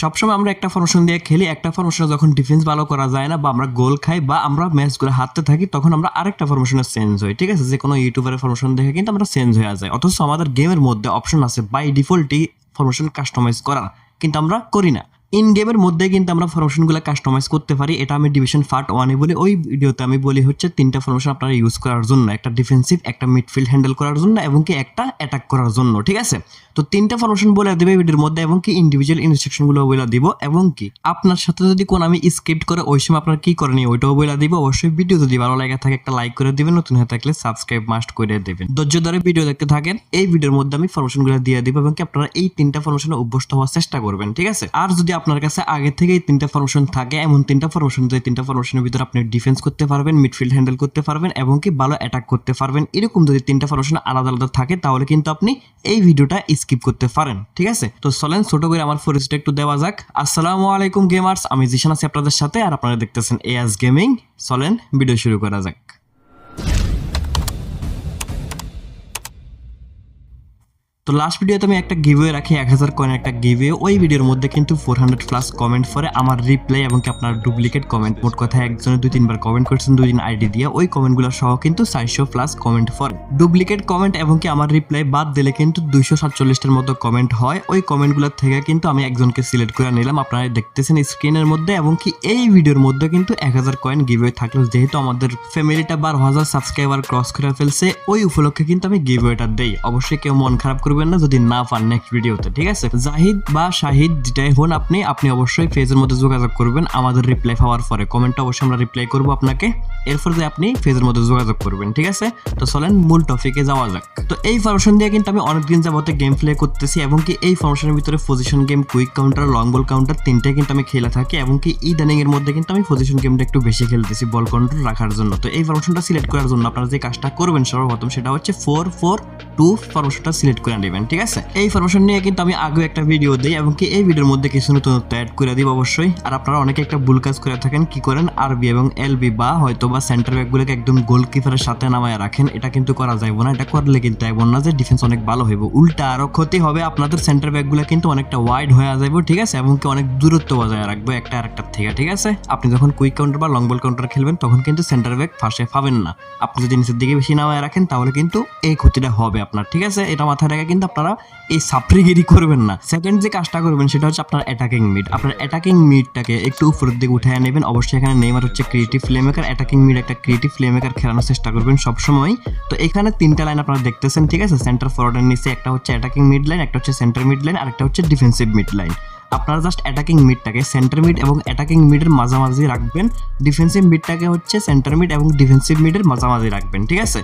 সবসময় আমরা একটা ফর্মেশন দিয়ে খেলি, একটা ফর্মেশনে যখন ডিফেন্স ভালো করা যায় না বা আমরা গোল খাই বা আমরা ম্যাচগুলো হারতে থাকি, তখন আমরা আরেকটা ফর্মেশনে চেঞ্জ হই, ঠিক আছে? যে কোনো ইউটিউবারের ফর্মেশন দেখে কিন্তু আমরা চেঞ্জ হয়ে যায় অথচ আমাদের গেমের মধ্যে অপশন আছে বাই ডিফল্টই ফর্মেশন কাস্টমাইজ করা, কিন্তু আমরা করি না। ইন গেমের মধ্যে কিন্তু আমরা ফরমেশনগুলো কাস্টমাইজ করতে পারি। এটা আমি ডিভিশন পার্ট ওয়ানে বলি, ওই ভিডিওতে আমি বলি হচ্ছে তিনটা ফরমেশন আপনারা ইউজ করার জন্য, একটা ডিফেন্সিভ একটা মিডফিল্ড হ্যান্ডেল করার জন্য এবং কি একটা অ্যাটাক করার জন্য, ঠিক আছে? তো তিনটা ফরমেশন বলে দেবে ভিডিওর মধ্যে এবং কি ইন্ডিভিজুয়াল ইনস্ট্রাকশনগুলো বলে দিব এবং কি আপনার সাথে যদি কোন আমি স্ক্রিপ্ট করে, ওই সময় আপনার কি করেনি, ওইটাও বলে দিব। অবশ্যই ভিডিও যদি ভালো লাগে থাকে একটা লাইক করে দিবেন, নতুন হয়ে থাকলে সাবস্ক্রাইব মাস্ট করে দেবেন। ধৈর্য ধরে ভিডিও দেখতে থাকেন, এই ভিডিওর মধ্যে আমি ফরমেশনগুলো দিয়ে দিব এবং কি আপনারা এই তিনটা ফরমেশনে অভ্যস্ত হওয়ার চেষ্টা করবেন, ঠিক আছে? আর যদি আপনার কাছে আগে থেকে এই তিনটা ফরমেশন থাকে, এমন তিনটা ফরমেশন যে তিনটা ফরমেশনের ভিতরে আপনি ডিফেন্স করতে পারবেন মিডফিল্ড হ্যান্ডেল করতে পারবেন এবং কি ভালো অ্যাটাক করতে পারবেন। এরকম যদি তিনটা ফরমেশন আলাদা আলাদা থাকে, তাহলে কিন্তু আপনি এই ভিডিওটা স্কিপ করতে পারেন, ঠিক আছে? তো চলেন ছোট করে আমার ফরিস্ট একটু দেওয়া যাক। আসসালামু আলাইকুম গেমার্স আমি জিশান আছি আপনাদের সাথে, আর আপনারা দেখতেছেন এয়াস গেমিং চলেন ভিডিও শুরু করা যাক। তো লাস্ট ভিডিওতে আমি একটা গিভওয়ে রাখি, এক হাজার কয়েন একটা গিভওয়ে ওই ভিডিওর মধ্যে কিন্তু ফোর হান্ড্রেড প্লাস কমেন্ট পরে আমার রিপ্লাই এবং কি আপনার ডুপ্লিকেট কমেন্ট মোট কথা একজনে দুই তিনবার কমেন্ট করছেন, দুই দিন আইডি দিয়ে। ওই কমেন্টগুলো সহ কিন্তু চারশো প্লাস কমেন্ট পরে। ডুপ্লিকেট কমেন্ট এবং কি আমার রিপ্লাই বাদ দিলে কিন্তু দুইশো সাতচল্লিশটার মতো কমেন্ট হয়। ওই কমেন্টগুলোর থেকে কিন্তু আমি একজনকে সিলেক্ট করে নিলাম। আপনারা দেখতেছেন স্ক্রিনের মধ্যে এবং কি এই ভিডিওর মধ্যে কিন্তু এক হাজার কয়েন গিভওয়ে থাকল। যেহেতু আমাদের ফ্যামিলিটা বারো হাজার সাবস্ক্রাইবার ক্রস করে ফেলছে, ওই উপলক্ষে কিন্তু আমি গিভওয়েটা দেই। অবশ্যই কেউ মন খারাপ করবেন না যদি না পান নেক্সট ভিডিওতে ঠিক আছে? জাহিদ বা শাহিদ যেটাই হন আপনি আপনি অবশ্যই ফেজের মধ্যে যোগাযোগ করবেন, আমাদের রিপ্লাই পাওয়ার পরে। কমেন্টটা অবশ্যই আমরা রিপ্লাই করব আপনাকে। এরপর যে আপনি ফেজের মধ্যে যোগাযোগ করবেন, ঠিক আছে? তো চলেন মূল টপিকে যাওয়া যাক। তো এই ফরমেশন দিয়ে কিন্তু আমি অনেকদিন যাবতে গেম প্লে করতেছি এবং কি এই ফরমেশনের ভিতরে position game quick counter long ball counter তিনটাই কিন্তু আমি খেলে থাকি এবং কি ইদানিং এর মধ্যে কিন্তু আমি পজিশন গেমটা একটু বেশি খেলতেছি বল কন্ট্রোল রাখার জন্য। তো এই ফরমেশনটা সিলেক্ট করার জন্য আপনারা যে কাজটা করবেন সর্বপ্রথম সেটা হচ্ছে ফোর ফোর টু ফরমেশনটা সিলেক্ট করে নেবেন, ঠিক আছে? এই ফরমেশন নিয়ে কিন্তু আমি আগে একটা ভিডিও দিই এবং কি এই ভিডিওর মধ্যে কিছু নতুনত্ব অ্যাড করে দিব অবশ্যই। আর আপনারা অনেকে একটা ভুল কাজ করে থাকেন, কি করেন? আরবি এবং এলবি বা হয়তো বা সেন্টার ব্যাকগুলোকে একদম গোলকিপারের সাথে নামায় রাখেন, এটা কিন্তু করা যাইব না, এটা করলে কিন্তু এমন না যে ডিফেন্স অনেক ভালো হইব। উল্টা আরও ক্ষতি হবে, আপনাদের সেন্টার ব্যাকগুলো কিন্তু অনেকটা ওয়াইড হয়ে যাইব, ঠিক আছে? এবং কি অনেক দূরত্ব বজায় রাখব একটা আরেকটার থেকে, ঠিক আছে? আপনি যখন কুইক কাউন্টার বা লং বল কাউন্টার খেলবেন, তখন কিন্তু সেন্টার ব্যাক ফাঁসে পাবেন না। আপনি যদি নিচের দিকে বেশি নামায় রাখেন, তাহলে কিন্তু এই ক্ষতিটা হবে আপনার, ঠিক আছে? এটা মাথায় রেখে কিন্তু আপনারা এই সাপ্রিগিরি করবেন না। সেকেন্ড যে কাজটা করবেন, সেটা হচ্ছে আপনার অ্যাটাকিং মিড আপনার অ্যাটাকিং মিডটাকে একটু উপরের দিকে উঠে নেবেন। অবশ্যই এখানে নেইমার হচ্ছে ক্রিয়েটিভ ফ্লেমেকার অ্যাটাকিং মিড একটা ক্রিয়েটিভ ফ্লেমেকার খেলানোর চেষ্টা করবেন সবসময়। তো এখানে তিনটা লাইন আপনারা দেখতেছেন, ঠিক আছে? সেন্টার ফরওয়ার্ডের নিচে একটা হচ্ছে অ্যাটাকিং মিড লাইন একটা হচ্ছে সেন্টার মিড লাইন আর একটা হচ্ছে ডিফেন্সিভ মিড লাইন আপনারা জাস্ট অ্যাটাকিং মিডটাকে সেন্টার মিড এবং অ্যাটাকিং মিডের মাঝামাঝি রাখবেন। ডিফেন্সিভ মিডটাকে হচ্ছে সেন্টার মিড এবং ডিফেন্সিভ মিডের মাঝামাঝি রাখবেন, ঠিক আছে?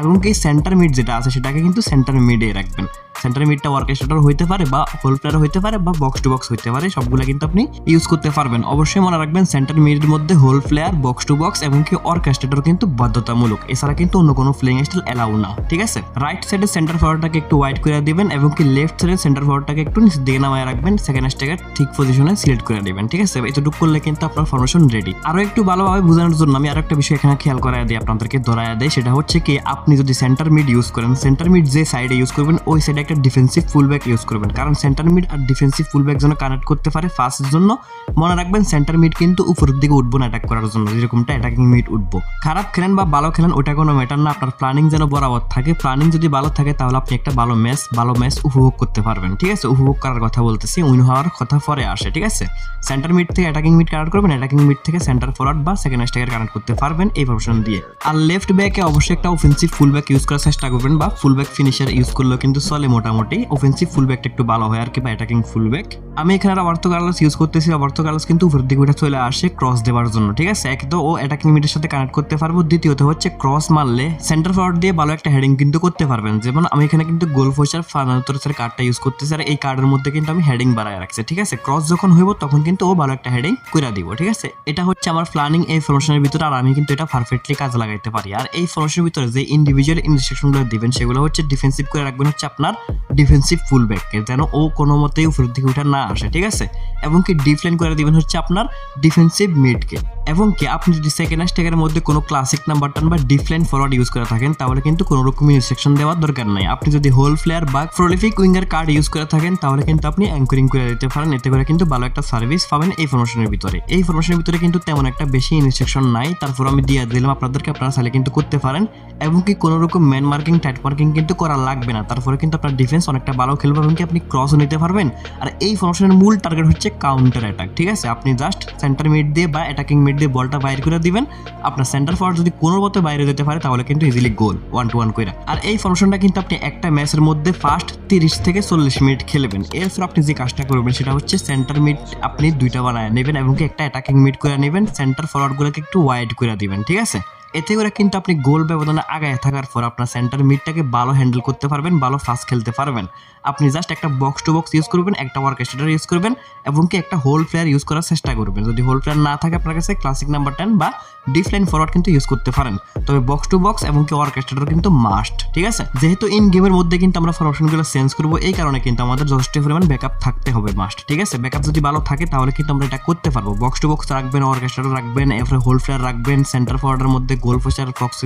এবং কি সেন্টার মিড যেটা আছে, সেটাকে কিন্তু সেন্টার মিডে রাখবেন। সেন্টার মিডটা ওয়ার্কেস্ট্রেটর হইতে পারে বা হোল প্লেয়ার হইতে পারে বা বক্স টু বক্স হইতে পারে, সবগুলো কিন্তু আপনি ইউজ করতে পারবেন। অবশ্যই মনে রাখবেন সেন্টার মিডের মধ্যে hole player box to box এবং কি অর্কেস্ট্রেটর কিন্তু বাধ্যতামূলক। এছাড়া কিন্তু অন্য কোনো প্লেইং স্টাইল অ্যালাউ না, ঠিক আছে? রাইট সাইডে সেন্টার ফরওয়ার্ডটাকে একটু ওয়াইড করে দিবেন এবং কি লেফট সাইডে সেন্টার ফরওয়ার্ডটাকে একটু নিচের দিকে নামায় রাখবেন সেকেন্ড স্টেকের ঠিক পজিশনে সিলেক্ট করে দিবেন, ঠিক আছে? এতটুকু করলে কিন্তু আপনার ফরমেশন রেডি আরও একটু ভালোভাবে বোঝানোর জন্য আমি আরও একটা বিষয় এখানে খেয়াল করাই দিই আপনাদেরকে, ধরায় দেয় সেটা হচ্ছে কি, আপনি যদি সেন্টার মিড ইউজ করেন সেন্টার মিড যে সাইডে ইউজ করবেন, ওই সাইডে একটা ডিফেন্সিভ ফুল ব্যাক ইউজ করবেন। কারণ সেন্টার মিড আর ডিফেন্সিভ ফুল ব্যাক যেন কানেক্ট করতে পারে ফার্স্টের জন্য, মনে রাখবেন সেন্টার মিড কিন্তু উপরের দিকে উঠবো না অ্যাটাক করার জন্য, যেরকমটা অ্যাটাকিং মিড উঠবো। খারাপ খেলেন বা ভালো খেলেন, ওটা কোনো ম্যাটার না। আপনার প্ল্যানিং যেন বরাবর থাকে। প্ল্যানিং যদি ভালো থাকে, তাহলে আপনি একটা ভালো ম্যাচ ভালো ম্যাচ উপভোগ করতে পারবেন, ঠিক আছে? উপভোগ করার কথা বলতেছি উইন হওয়ার কথা পরে আসে, ঠিক আছে? সেন্টার মিড থেকে অ্যাটাকিং মিড কানেক্ট করবেন অ্যাটাকিং মিড থেকে সেন্টার ফরওয়ার্ড বা সেকেন্ড স্ট্রাইকার কানেক্ট করতে পারবেন এই প্রফেশন দিয়ে। আর লেফট ব্যাকে অবশ্যই একটা অফেন্সিভ ফুল ব্যাক ইউজ করার চেষ্টা করবেন বা ফুল ব্যাক ফিনিশার ইউজ করলেও কিন্তু চলে। মোটামুটি। অফেন্সিভ ফুল ব্যাকটা একটু ভালো হয় আর কি, বা অ্যাটাকিং ফুল ব্যাক আমি এখানে অর্থ কার্লাস ইউজ করতেছি অর্থ কার্লাস কিন্তু উপরের দিকে উঠে চলে আসে ক্রস দেওয়ার জন্য, ঠিক আছে? এক তো ও অ্যাটাকিং মিডের সাথে কানেক্ট করতে পারব, দ্বিতীয়ত হচ্ছে ক্রস মারলে সেন্টার ফরওয়ার্ড দিয়ে ভালো একটা হেডিং কিন্তু করতে পারবেন। যেমন আমি এখানে কিন্তু গোল ফোসার ফানাতরের কার্ডটা ইউজ করতেছি, আর এই কার্ডের মধ্যে কিন্তু আমি হেডিং বাড়ায় রাখছি, ঠিক আছে? ক্রস যখন হইব তখন কিন্তু ও ভালো একটা হেডিং করে দিব, ঠিক আছে? এটা হচ্ছে আমার প্ল্যানিং এই ফরমেশনের ভিতরে, আর আমি কিন্তু এটা পারফেক্টলি কাজে লাগাইতে পারি। আর এই ফরমেশনের ভিতরে যে ইন্ডিভিজুয়াল ইনস্ট্রাকশনগুলো দিবেন, সেগুলো হচ্ছে ডিফেন্সিভ করে রাখবেন হচ্ছে আপনার ডিফেন্সিভ ফুল ব্যাককে যেন ও কোনো মতেই উপরের দিকে উঠা না আসে, ঠিক আছে? এবং কি ডিফলাইন করে দিবেন হচ্ছে আপনার ডিফেন্সিভ মিডকে এবং কি, আপনি যদি সেকেন্ড হ্যাশট্যাগের মধ্যে কোনো ক্লাসিক নাম্বার টান বা ডিফলাইন ফরওয়ার্ড ইউজ করে থাকেন, তাহলে কিন্তু কোনো রকম ইনস্ট্রাকশন দেওয়ার দরকার নাই। আপনি যদি হোল প্লেয়ার বা প্রলিফিক উইঙ্গার কার্ড ইউজ করে থাকেন, তাহলে কিন্তু আপনি অ্যাঙ্করিং করে দিতে পারেন। এতে করে কিন্তু ভালো একটা সার্ভিস পাবেন এই ফরমেশনের ভিতরে। এই ফরমেশনের ভিতরে কিন্তু তেমন একটা বেশি ইনস্ট্রাকশন নাই। তারপর আমি দিয়ে দিলাম, আপনাদেরকে আপনারা চাইলে কিন্তু করতে পারেন। এবং কি, কোনো রকম ম্যান মার্কিং টাইট মার্কিং কিন্তু করা লাগবে না। তারপরে কিন্তু আপনার ডিফেন্স অনেকটা ভালো খেলবে এবং কি আপনি ক্রসও নিতে পারবেন। আর এই ফরমেশনের মূল টার্গেট হচ্ছে কাউন্টার অ্যাটাক ঠিক আছে? আপনি জাস্ট সেন্টার মিড দিয়ে বা অ্যাটাকিং মিড দিয়ে বলটা বাইর করে দিবেন। আপনার সেন্টার ফরওয়ার্ড যদি কোনো মতো বাইরে যেতে পারে, তাহলে কিন্তু easily goal one two one করে আর এই ফরমেশনটা কিন্তু আপনি একটা ম্যাচের মধ্যে ফার্স্ট তিরিশ থেকে চল্লিশ মিনিট খেলবেন। এরপর আপনি যে কাজটা করবেন, সেটা হচ্ছে সেন্টার মিড আপনি দুইটা বানায় নেবেন এবং একটা অ্যাটাকিং মিড করে নেবেন। সেন্টার ফরওয়ার্ডগুলোকে একটু ওয়াইড করে দিবেন, ঠিক আছে? এতে করে কিন্তু আপনি গোল ব্যবধানে আগায় থাকার পর আপনার সেন্টার মিডটাকে ভালো হ্যান্ডেল করতে পারবেন, ভালো ফাস্ট খেলতে পারবেন। আপনি জাস্ট একটা বক্স টু বক্স ইউজ করবেন, একটা ওয়ার্কেস্টার ইউজ করবেন এবং কি একটা হোল প্লেয়ার ইউজ করার চেষ্টা করবেন। যদি হোল প্লেয়ার না থাকে আপনার কাছে ক্লাসিক নাম্বার টেন বা ডিফলাইন ফরওয়ার্ড কিন্তু ইউজ করতে পারেন। তবে বক্স টু বক্স এবং কি অর্কেস্ট্রেটর কিন্তু মাস্ট ঠিক আছে? যেহেতু ইন গেমের মধ্যে কিন্তু আমরা ফরমেশনগুলো চেঞ্জ করব, এই কারণে কিন্তু আমাদের যথেষ্ট পরিমাণ ব্যাকআপ থাকতে হবে মাস্ট ঠিক আছে? ব্যাকআপ যদি ভালো থাকে তাহলে কিন্তু আমরা এটা করতে পারব। বক্স টু বক্স রাখবেন অর্কেস্ট্রেটর রাখবেন, এরপরে হোল প্লেয়ার রাখবেন সেন্টার ফরওয়ার্ডের মধ্যে গোল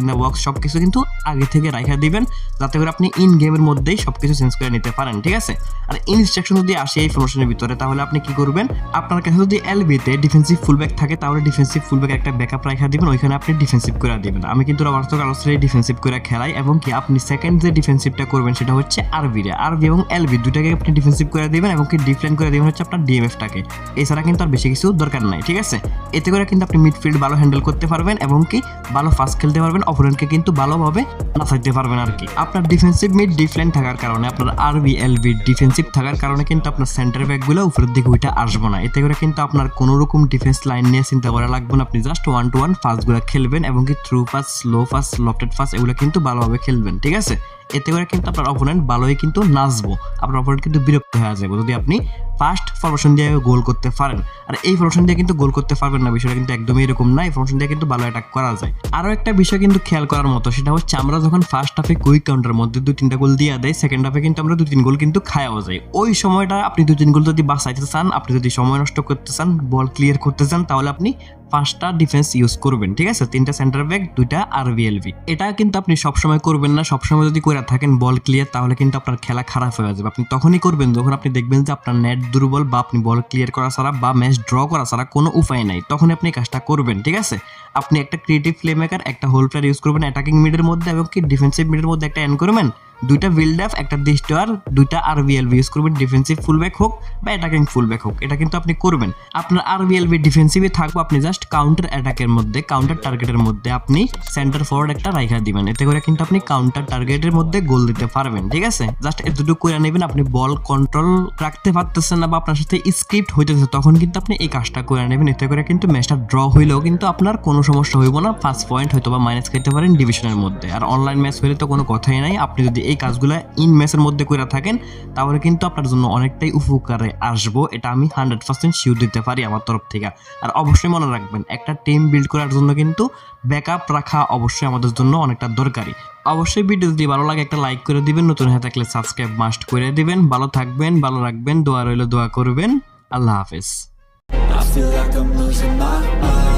ইন দ্য বক্স সব কিছু কিন্তু আগে থেকে রাখা দিবেন, যাতে করে আপনি ইন গেমের মধ্যেই সব কিছু চেঞ্জ করে নিতে পারেন, ঠিক আছে? আর ইনস্ট্রাকশন যদি আসে এই ফরমেশনের ভিতরে, তাহলে আপনি কি করবেন? আপনার কাছে যদি এলবিতে ডিফেন্সিভ ফুলব্যাক থাকে, তাহলে ডিফেন্সিভ ফুলব্যাক একটা ব্যাকআপ রাখা দিবেন, ওইখানে আপনি ডিফেন্সিভ করে দিবেন। আমি কিন্তু রবার্তো কার্লোসের ডিফেন্সিভ করে খেলাই, এবং কি আপনি সেকেন্ড যে ডিফেন্সিভটা করবেন, সেটা হচ্ছে আরবি রে। আরবি এবং এলবি দুটাকে আপনি ডিফেন্সিভ করে দিবেন, এবং কি ডিফলাইন করে দিবেন হচ্ছে আপনার ডিএমএফটাকে এছাড়া কিন্তু আর বেশি কিছু দরকার নাই, ঠিক আছে? এতে করে কিন্তু আপনি মিডফিল্ড ভালো হ্যান্ডেল করতে পারবেন, এবং কি ভালো ফাস্ট খেলতে পারবেন অপোনেন্টকে কিন্তু ভালোভাবে না থাকতে পারবেন আর কি। আপনার ডিফেন্সিভ মিড ডিফেন্ট থাকার কারণে, আপনার আরবি এলবি ডিফেন্সিভ থাকার কারণে কিন্তু আপনার সেন্টার ব্যাকগুলো উপরের দিকে ওইটা আসব না। এতে করে কিন্তু আপনার কোনো রকম ডিফেন্স লাইন নিয়ে চিন্তা করা লাগবে না। আপনি জাস্ট ওয়ান টু ওয়ান ফাস্টগুলো খেলবেন এবং কি through pass slow pass lofted pass এগুলো কিন্তু ভালোভাবে খেলবেন, ঠিক আছে? এতে করে কিন্তু আপনার অপোনেন্ট ভালোই কিন্তু নাচবো। আপনার অপোনেন্ট কিন্তু বিরক্ত হয়ে যাবে। যদি আপনি ফার্স্ট ফরমেশন দিয়ে গোল করতে পারেন। আর এই ফরমেশন দিয়ে কিন্তু গোল করতে পারবেন না। বিষয়টা কিন্তু একদমই এরকম না। এই ফরমেশন দিয়ে কিন্তু ভালো অ্যাটাক করা যায়। আরও একটা বিষয় কিন্তু খেয়াল করার মতো, সেটা হচ্ছে আমরা যখন ফার্স্ট হাফে কুইক কাউন্টার মধ্যে দুই তিনটা গোল দিয়ে দেয় সেকেন্ড হাফে কিন্তু আমরা দুই তিন গোল কিন্তু খাওয়া যায় ওই সময়টা আপনি দুই তিন গোল যদি বাঁচাইতে চান, আপনি যদি সময় নষ্ট করতে চান বল ক্লিয়ার করতে চান, তাহলে আপনি পাঁচটা ডিফেন্স ইউজ করবেন, ঠিক আছে? তিনটা সেন্টার ব্যাক দুইটা আর ভিএলভি এটা কিন্তু আপনি সবসময় করবেন না, সবসময় যদি করে থাকেন বল ক্লিয়ার তাহলে কিন্তু আপনার খেলা খারাপ হয়ে যাবে। আপনি তখনই করবেন যখন আপনি দেখবেন যে আপনার নেট দুর্বল বা আপনি বল ক্লিয়ার করা ছাড়া বা ম্যাচ ড্র করা ছাড়া কোনো উপায় নাই তখন আপনি কাজটা করবেন, ঠিক আছে? আপনি একটা ক্রিয়েটিভ প্লে মেকার একটা হোল প্লেয়ার ইউজ করবেন অ্যাটাকিং মিডের মধ্যে এবং কি ডিফেন্সিভ মিডের মধ্যে একটা এন্ড করবেন। দুইটা বিল্ড আপ একটা ডিস্টোয়ার দুইটা আর বিএলবি ইউজ করবেন ডিফেন্সিভ ফুলব্যাক হোক বা অ্যাটাকিং ফুলব্যাক হোক। এটা কিন্তু আপনি করবেন। আপনার আর বিএলবি ডিফেন্সিভে থাকব, আপনি জাস্ট কাউন্টার অ্যাটাকের মধ্যে কাউন্টার টার্গেটের মধ্যে আপনি সেন্টার ফরওয়ার্ড একটা রাইখা দিবেন। এতে করে কিন্তু আপনি কাউন্টার টার্গেটের মধ্যে গোল দিতে পারবেন, ঠিক আছে? জাস্ট এতটুকু করে নেবেন, আপনি বল কন্ট্রোল রাখতে পারতেছেন না বা আপনার সাথে স্ক্রিপ্ট হইতেছে, তখন কিন্তু আপনি এই কাজটা করে নেবেন। এতে করে কিন্তু ম্যাচটা ড্র হইলেও কিন্তু আপনার কোনো সমস্যা হইব না ফার্স্ট পয়েন্ট হয়তো বা মাইনাস খেতে পারেন ডিভিশনের মধ্যে। আর অনলাইন ম্যাচ হইলে তো কোনো কথাই নাই, আপনি যদি এই কাজগুলো ইন ম্যাচের মধ্যে করে থাকেন, তাহলে কিন্তু আপনার জন্য অনেকটাই উপকারে আসব, এটা আমি হান্ড্রেড পার্সেন্ট শিওর দিতে পারি আমার তরফ থেকে। আর অবশ্যই মনে রাখবেন, একটা টিম বিল্ড করার জন্য কিন্তু ব্যাকআপ রাখা অবশ্যই আমাদের জন্য অনেকটা দরকারি। অবশ্যই ভিডিও যদি ভালো লাগে, একটা লাইক করে দিবেন, নতুন হয়ে থাকলে সাবস্ক্রাইব মাস্ট করে দিবেন। ভালো থাকবেন, ভালো রাখবেন, দোয়া রইল দোয়া করবেন। আল্লাহ হাফেজ। I feel like I'm losing my mind.